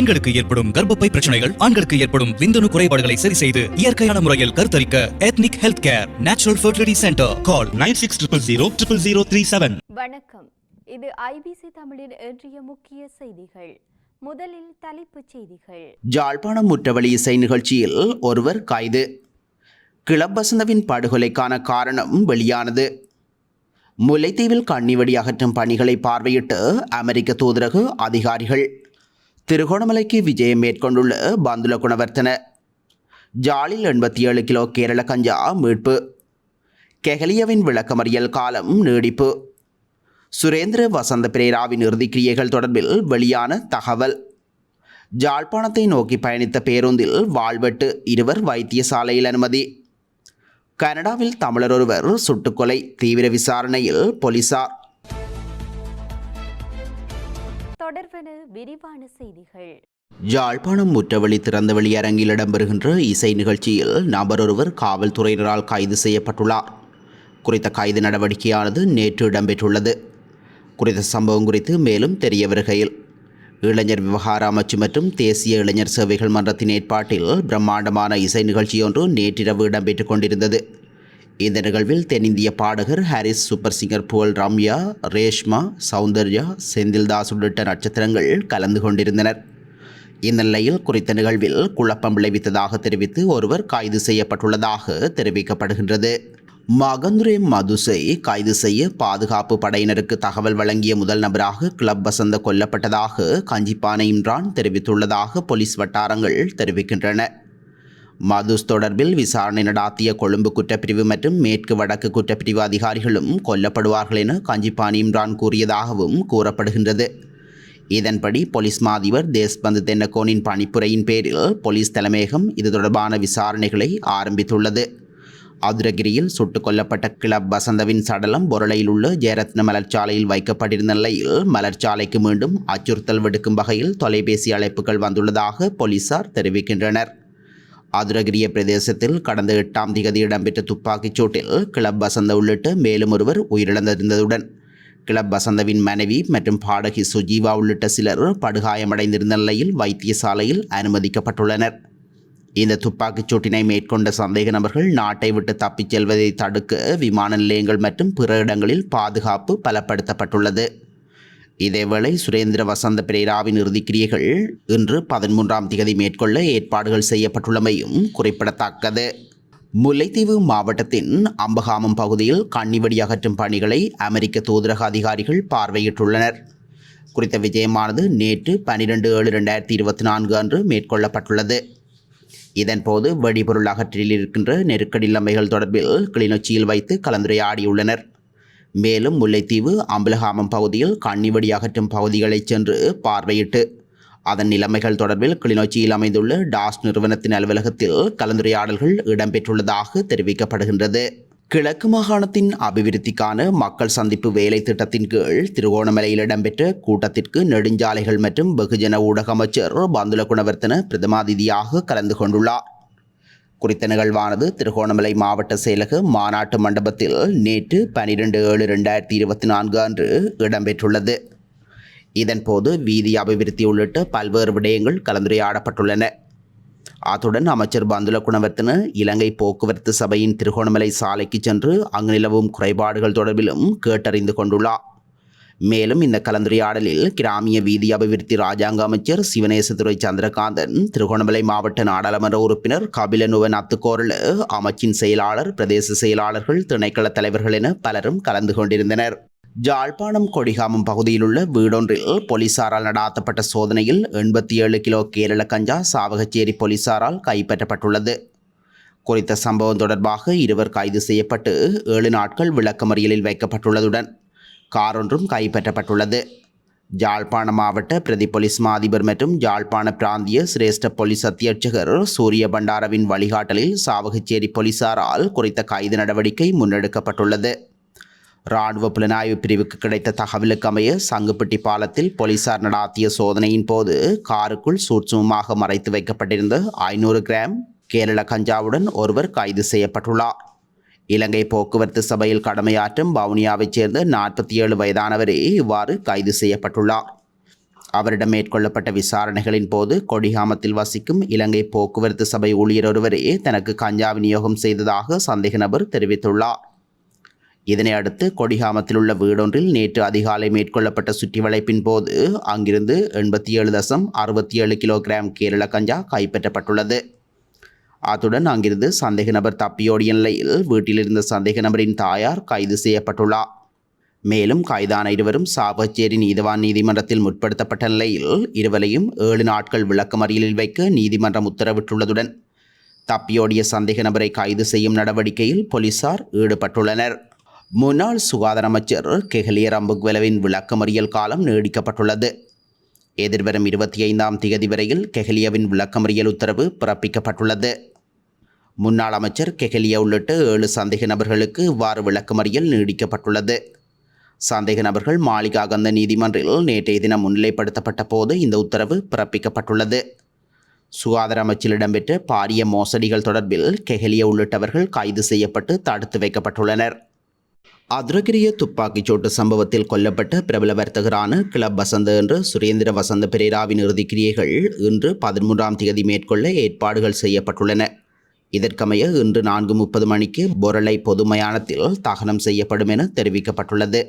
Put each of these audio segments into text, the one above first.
பெண்களுக்கு ஏற்படும் கர்ப்பப்பை பிரச்சனைகள் ஆண்களுக்கு ஏற்படும் விந்தணு குறைபாடுகளை சரி செய்து இயற்கையான முறையில் கருத்தரிக்க ethnic health care natural fertility centre call nine six triple zero triple zero three seven வணக்கம். இது ஐபிசி தமிழின் இன்றைய முக்கிய செய்திகள். முதலில் தலைப்புச் செய்திகள். ஜாழ்ப்பாணம் முற்றவழி இசை நிகழ்ச்சியில் ஒருவர் கைது. கிளப் வசந்தவின் படுகொலைக்கான காரணம் வெளியானது. முல்லைத்தீவில் கண்ணிவெடி அகற்றும் பணிகளை பார்வையிட்டு அமெரிக்க தூதரக அதிகாரிகள் திருகோணமலைக்கு விஜயம் மேற்கொண்டுள்ள பந்துல குணவர்த்தன. ஜாலில் எண்பத்தி ஏழு கிலோ கேரள கஞ்சா மீட்பு. கெஹலியவின் விளக்கமறியல் காலம் நீடிப்பு. சுரேந்திர வசந்த பிரேராவின் இறுதிக்கிரியைகள் தொடர்பில் வெளியான தகவல். ஜாழ்ப்பாணத்தை நோக்கி பயணித்த பேருந்தில் வாழ்வெட்டு இருவர் வைத்தியசாலையில் அனுமதி. கனடாவில் தமிழர் ஒருவர் சுட்டுக்கொலை தீவிர விசாரணையில் போலீசார். தொடர்வன விரிவான செய்திகள். யாழ்ப்பாணம் முற்றவழி திறந்தவெளி அரங்கில் இடம்பெறுகின்ற இசை நிகழ்ச்சியில் நபர் ஒருவர் காவல்துறையினரால் கைது செய்யப்பட்டுள்ளார். குறித்த கைது நடவடிக்கையானது நேற்று இடம்பெற்றுள்ளது. குறித்த சம்பவம் குறித்து மேலும் தெரிய வருகையில் இளைஞர் விவகார அமைச்சு மற்றும் தேசிய இளைஞர் சேவைகள் மன்றத்தின் ஏற்பாட்டில் பிரம்மாண்டமான இசை நிகழ்ச்சியொன்று நேற்றிரவு இடம்பெற்றுக் கொண்டிருந்தது. இந்த நிகழ்வில் தென்னிந்திய பாடகர் ஹாரிஸ் சூப்பர் சிங்கர் புகழ் ரம்யா ரேஷ்மா சௌந்தர்யா செந்தில்தாஸ் உள்ளிட்ட நட்சத்திரங்கள் கலந்து கொண்டிருந்தனர். இந்த நிலையில் குறித்த நிகழ்வில் குழப்பம் விளைவித்ததாக தெரிவித்து ஒருவர் கைது செய்யப்பட்டுள்ளதாக தெரிவிக்கப்படுகின்றது. மகந்துரே மதுசை கைது செய்ய பாதுகாப்பு படையினருக்கு தகவல் வழங்கிய முதல் நபராக கிளப் வசந்த கொல்லப்பட்டதாக கஞ்சிப்பானை இம்ரான் தெரிவித்துள்ளதாக போலீஸ் வட்டாரங்கள் தெரிவிக்கின்றன. மதுஸ் தொடர்பில் விசாரணை நடாத்திய கொழும்பு குற்றப்பிரிவு மற்றும் மேற்கு வடக்கு குற்றப்பிரிவு அதிகாரிகளும் கொல்லப்படுவார்கள் என கஞ்சிப்பான் இம்ரான் கூறியதாகவும் கூறப்படுகின்றது. இதன்படி போலீஸ் மாதிபர் தேஸ்பந்து தென்னகோனின் பணிப்புரையின் பேரில் போலீஸ் தலைமையகம் இது தொடர்பான விசாரணைகளை ஆரம்பித்துள்ளது. அதுரகிரியில் சுட்டுக் கொல்லப்பட்ட கிளப் வசந்தவின் சடலம் பொருளையில் உள்ள ஜெயரத்ன மலர்ச்சாலையில் வைக்கப்பட்டிருந்த நிலையில் மலர்ச்சாலைக்கு மீண்டும் அச்சுறுத்தல் விடுக்கும் வகையில் தொலைபேசி அழைப்புகள் வந்துள்ளதாக போலீசார் தெரிவிக்கின்றனர். ஆதுரகிரிய பிரதேசத்தில் கடந்த எட்டாம் திகதி இடம்பெற்ற துப்பாக்கிச் சூட்டில் கிளப் வசந்த உள்ளிட்ட மேலும் ஒருவர் உயிரிழந்திருந்ததுடன் கிளப் வசந்தவின் மனைவி மற்றும் பாடகி சுஜீவா உள்ளிட்ட சிலர் படுகாயமடைந்திருந்த நிலையில் வைத்தியசாலையில் அனுமதிக்கப்பட்டுள்ளனர். இந்த துப்பாக்கிச் சூட்டினை மேற்கொண்ட சந்தேக நபர்கள் நாட்டை விட்டு தப்பிச் செல்வதை தடுக்க விமான நிலையங்கள் மற்றும் பிற இடங்களில் பாதுகாப்பு பலப்படுத்தப்பட்டுள்ளது. இதேவேளை சுரேந்திர வசந்த பிரேராவின் இறுதிக்கிரியைகள் இன்று பதிமூன்றாம் திகதி மேற்கொள்ள ஏற்பாடுகள் செய்யப்பட்டுள்ளமையும் குறிப்பிடத்தக்கது. முல்லைத்தீவு மாவட்டத்தின் அம்பகாமம் பகுதியில் கண்ணிவெடி அகற்றும் பணிகளை அமெரிக்க தூதரக அதிகாரிகள் பார்வையிட்டுள்ளனர். குறித்த விஜயமானது நேற்று பனிரெண்டு ஏழு ரெண்டாயிரத்தி இருபத்தி நான்கு அன்று மேற்கொள்ளப்பட்டுள்ளது. இதன்போது வெடிபொருள் அகற்றில் இருக்கின்ற நெருக்கடி நிலைமைகள் தொடர்பில் கிளிநொச்சியில் வைத்து கலந்துரையாடியுள்ளனர். மேலும் முல்லைத்தீவு அம்பலகாமம் பகுதியில் கண்ணிவெடி அகற்றும் பகுதிகளைச் சென்று பார்வையிட்டு அதன் நிலைமைகள் தொடர்பில் கிளிநொச்சியில் அமைந்துள்ள டாஸ் நிறுவனத்தின் அலுவலகத்தில் கலந்துரையாடல்கள் இடம்பெற்றுள்ளதாக தெரிவிக்கப்படுகின்றது. கிழக்கு மாகாணத்தின் அபிவிருத்திக்கான மக்கள் சந்திப்பு வேலை திட்டத்தின் கீழ் திருகோணமலையில் இடம்பெற்ற கூட்டத்திற்கு நெடுஞ்சாலைகள் மற்றும் வெகுஜன ஊடக அமைச்சர் பந்துல குணவர்த்தன பிரதமாதிதியாக கலந்து கொண்டுள்ளார். குறித்த நிகழ்வானது திருகோணமலை மாவட்ட செயலக மாநாட்டு மண்டபத்தில் நேற்று பனிரெண்டு ஏழு ரெண்டாயிரத்தி இருபத்தி நான்கு அன்று இடம்பெற்றுள்ளது. இதன்போது வீதி அபிவிருத்தி உள்ளிட்ட பல்வேறு விடயங்கள் கலந்துரையாடப்பட்டுள்ளன. அத்துடன் அமைச்சர் பந்துல குணவர்த்தன இலங்கை போக்குவரத்து சபையின் திருகோணமலை சாலைக்கு சென்று அங்கு நிலவும் குறைபாடுகள் தொடர்பிலும் கேட்டறிந்து கொண்டுள்ளார். மேலும் இந்த கலந்துரையாடலில் கிராமிய வீதி அபிவிருத்தி ராஜாங்க அமைச்சர் சிவநேசதுரை சந்திரகாந்தன் திருகோணமலை மாவட்ட நாடாளுமன்ற உறுப்பினர் கபிலனுவன் அத்துக்கோரல அமைச்சின் செயலாளர் பிரதேச செயலாளர்கள் திணைக்கள தலைவர்கள் என பலரும் கலந்து கொண்டிருந்தனர். ஜாழ்ப்பாணம் கொடிகாமம் பகுதியில் உள்ள வீடொன்றில் போலீசாரால் நடாத்தப்பட்ட சோதனையில் எண்பத்தி ஏழு கிலோ கேரள கஞ்சா சாவகச்சேரி போலீசாரால் கைப்பற்றப்பட்டுள்ளது. குறித்த சம்பவம் தொடர்பாக இருவர் கைது செய்யப்பட்டு ஏழு நாட்கள் விளக்கமறியலில் வைக்கப்பட்டுள்ளதுடன் காரொன்றும் கைப்பற்றப்பட்டுள்ளது. ஜாழ்ப்பாண மாவட்ட பிரதி போலீஸ் மாதிபர் மற்றும் ஜாழ்ப்பாண பிராந்திய சிரேஷ்ட போலீஸ் அத்தியட்சகர் சூரிய பண்டாரவின் வழிகாட்டலில் சாவகச்சேரி போலீசாரால் குறித்த கைது நடவடிக்கை முன்னெடுக்கப்பட்டுள்ளது. இராணுவ புலனாய்வு பிரிவுக்கு கிடைத்த தகவலுக்கு அமைய சங்குப்பட்டி பாலத்தில் போலீசார் நடாத்திய சோதனையின் போது காருக்குள் சூட்சுமமாக மறைத்து வைக்கப்பட்டிருந்த ஐநூறு கிராம் கேரள கஞ்சாவுடன் ஒருவர் கைது செய்யப்பட்டுள்ளார். இலங்கை போக்குவரத்து சபையில் கடமையாற்றும் வவுனியாவைச் சேர்ந்த நாற்பத்தி ஏழு வயதானவரே இவ்வாறு கைது செய்யப்பட்டுள்ளார். அவரிடம் மேற்கொள்ளப்பட்ட விசாரணைகளின் போது கொடிகாமத்தில் வசிக்கும் இலங்கை போக்குவரத்து சபை ஊழியர் ஒருவரே தனக்கு கஞ்சா விநியோகம் செய்ததாக சந்தேக நபர் தெரிவித்துள்ளார். இதனை அடுத்து கொடிகாமத்தில் உள்ள வீடொன்றில் நேற்று அதிகாலை மேற்கொள்ளப்பட்ட சுற்றி வளைப்பின் போது அங்கிருந்து எண்பத்தி ஏழு தசம் அறுபத்தி ஏழு கிலோகிராம் கேரள கஞ்சா கைப்பற்றப்பட்டுள்ளது. அத்துடன் அங்கிருந்து சந்தேக நபர் தப்பியோடிய நிலையில் வீட்டில் இருந்த சந்தேக நபரின் தாயார் கைது செய்யப்பட்டுள்ளார் மேலும் கைதான இருவரும் சாவச்சேரி நீதவான் நீதிமன்றத்தில் முற்படுத்தப்பட்ட நிலையில் இருவரையும் ஏழு நாட்கள் விளக்கமறியலில் வைக்க நீதிமன்றம் உத்தரவிட்டுள்ளதுடன் தப்பியோடிய சந்தேக நபரை கைது செய்யும் நடவடிக்கையில் போலீசார் ஈடுபட்டுள்ளனர். முன்னாள் சுகாதார அமைச்சர் கெஹலிய ரம்புக்வெலவின் விளக்கமறியல் காலம் நீடிக்கப்பட்டுள்ளது. எதிர்வரும் இருபத்தி ஐந்தாம் தேதி வரையில் கெஹலியவின் விளக்கமறியல் உத்தரவு பிறப்பிக்கப்பட்டுள்ளது. முன்னாள் அமைச்சர் கெஹலியா உள்ளிட்ட ஏழு சந்தேக நபர்களுக்கு இவ்வாறு விளக்கமறியல் நீடிக்கப்பட்டுள்ளது. சந்தேக நபர்கள் மாளிகாகந்த நீதிமன்றில் நேற்றைய தினம் முன்னிலைப்படுத்தப்பட்ட போது இந்த உத்தரவு பிறப்பிக்கப்பட்டுள்ளது. சுகாதார அமைச்சில் இடம்பெற்ற பாரிய மோசடிகள் தொடர்பில் கெஹலியா உள்ளிட்டவர்கள் கைது செய்யப்பட்டு தடுத்து வைக்கப்பட்டுள்ளனர். அதிரகிரிய துப்பாக்கிச் சூட்டு சம்பவத்தில் கொல்லப்பட்ட பிரபல வர்த்தகரான கிளப் வசந்த என்ற சுரேந்திர வசந்த பெரேராவின் இறுதிக்கிரியைகள் இன்று பதிமூன்றாம் தேதி மேற்கொள்ள ஏற்பாடுகள் செய்யப்பட்டுள்ளன. இதற்கமைய இன்று நான்கு முப்பது மணிக்கு பொரளை பொது மயானத்தில் தகனம் செய்யப்படும் என தெரிவிக்கப்பட்டுள்ளது.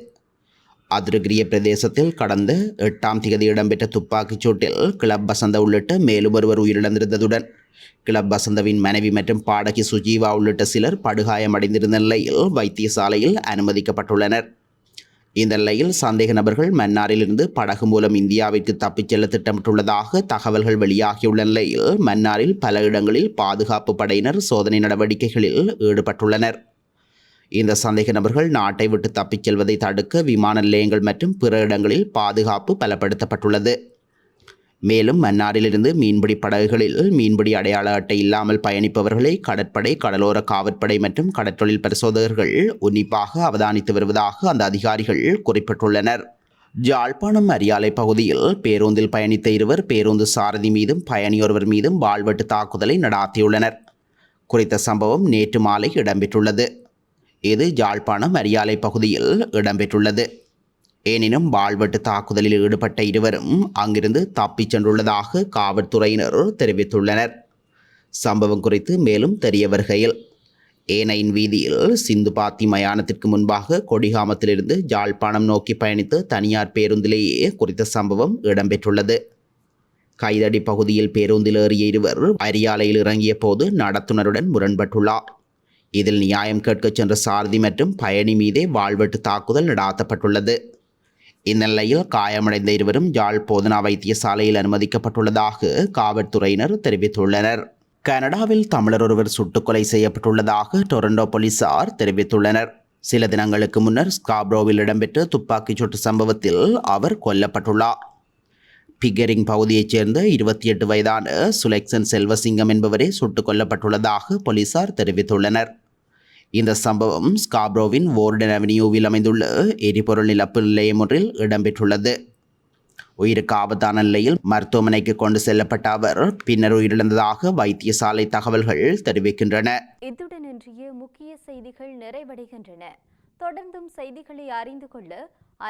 அதிரகிரிய பிரதேசத்தில் கடந்த எட்டாம் தேதி இடம்பெற்ற துப்பாக்கிச் சூட்டில் கிளப் வசந்த உள்ளிட்ட மேலும் ஒருவர் உயிரிழந்திருந்ததுடன் கிளப் வசந்தவின் மனைவி மற்றும் பாடகி சுஜீவா உள்ளிட்ட சிலர் படுகாயமடைந்திருந்த நிலையில் வைத்தியசாலையில் அனுமதிக்கப்பட்டுள்ளனர். இந்த நிலையில் சந்தேக நபர்கள் மன்னாரிலிருந்து படகு மூலம் இந்தியாவிற்கு தப்பிச் செல்ல திட்டமிட்டுள்ளதாக தகவல்கள் வெளியாகியுள்ள நிலையில் மன்னாரில் பல இடங்களில் பாதுகாப்பு படையினர் சோதனை நடவடிக்கைகளில் ஈடுபட்டுள்ளனர். இந்த சந்தேக நபர்கள் நாட்டை விட்டு தப்பிச் செல்வதை தடுக்க விமான நிலையங்கள் மற்றும் பிற இடங்களில் பாதுகாப்பு பலப்படுத்தப்பட்டுள்ளது. மேலும் மன்னாரிலிருந்து மீன்பிடி படகுகளில் மீன்பிடி அடையாள அட்டை இல்லாமல் பயணிப்பவர்களை கடற்படை கடலோர காவற்படை மற்றும் கடற்றொழில் பரிசோதகர்கள் உன்னிப்பாக அவதானித்து வருவதாக அந்த அதிகாரிகள் குறிப்பிட்டுள்ளனர். ஜாழ்ப்பாணம் அரியாலை பகுதியில் பேருந்தில் பயணித்த இருவர் பேருந்து சாரதி மீதும் பயணியொருவர் மீதும் வாழ்வெட்டு தாக்குதலை நடாத்தியுள்ளனர். குறித்த சம்பவம் நேற்று மாலை இடம்பெற்றுள்ளது. இது ஜாழ்ப்பாணம் அரியாலை பகுதியில் இடம்பெற்றுள்ளது. எனினும் வாழ்வெட்டு தாக்குதலில் ஈடுபட்ட இருவரும் அங்கிருந்து தப்பிச் சென்றுள்ளதாக காவல்துறையினர் தெரிவித்துள்ளனர். சம்பவம் குறித்து மேலும் தெரிய வருகையில் ஏனையின் வீதியில் சிந்து பாத்தி மயானத்திற்கு முன்பாக கொடிகாமத்திலிருந்து ஜாழ்ப்பாணம் நோக்கி பயணித்து தனியார் பேருந்திலேயே குறித்த சம்பவம் இடம்பெற்றுள்ளது. கைதடி பகுதியில் பேருந்தில் ஏறிய இருவர் அரியாலையில் இறங்கிய போது நடத்துனருடன் முரண்பட்டுள்ளார். இதில் நியாயம் கேட்கச் சென்ற சாரதி மற்றும் பயணி மீதே வாழ்வெட்டு தாக்குதல் நடாத்தப்பட்டுள்ளது. இந்நிலையில் காயமடைந்த இருவரும் யாழ் போதனா வைத்தியசாலையில் அனுமதிக்கப்பட்டுள்ளதாக காவல்துறையினர் தெரிவித்துள்ளனர். கனடாவில் தமிழர் ஒருவர் சுட்டுக்கொலை செய்யப்பட்டுள்ளதாக டொரண்டோ போலீசார் தெரிவித்துள்ளனர். சில தினங்களுக்கு முன்னர் ஸ்காப்ரோவில் இடம்பெற்ற துப்பாக்கிச் சூட்டு சம்பவத்தில் அவர் கொல்லப்பட்டுள்ளார். பிகரிங் பகுதியைச் சேர்ந்த இருபத்தி எட்டு வயதான சுலெக்சன் செல்வசிங்கம் என்பவரே சுட்டுக் கொல்லப்பட்டுள்ளதாக போலீசார் தெரிவித்துள்ளனர். இந்த சம்பவம் ஸ்காப்ரோவின் வோர்டன் அவென்யூவில் அமைந்துள்ள எரிபொருள் நிலப்பு நிலையம் ஒன்றில் இடம்பெற்றுள்ளது. உயிருக்கு ஆபத்தான நிலையில் மருத்துவமனைக்கு கொண்டு செல்லப்பட்ட அவர் பின்னர் உயிரிழந்ததாக வைத்தியசாலை தகவல்கள் தெரிவிக்கின்றன. இத்துடன் இன்றைய முக்கிய செய்திகள் நிறைவடைகின்றன. தொடர்ந்தும் செய்திகளை அறிந்து கொள்ள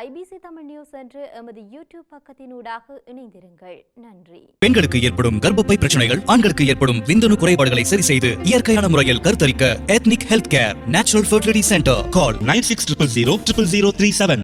ஐபிசி தமிழ் நியூஸ் என்று எமது யூடியூப் பக்கத்தினூடாக இணைந்திருங்கள். நன்றி. பெண்களுக்கு ஏற்படும் கர்ப்பப்பை பிரச்சனைகள் ஆண்களுக்கு ஏற்படும் விந்தணு குறைபாடுகளை சரி செய்து இயற்கையான முறையில் கருத்தரிக்க ethnic health care natural fertility centre call nine six triple zero triple zero three seven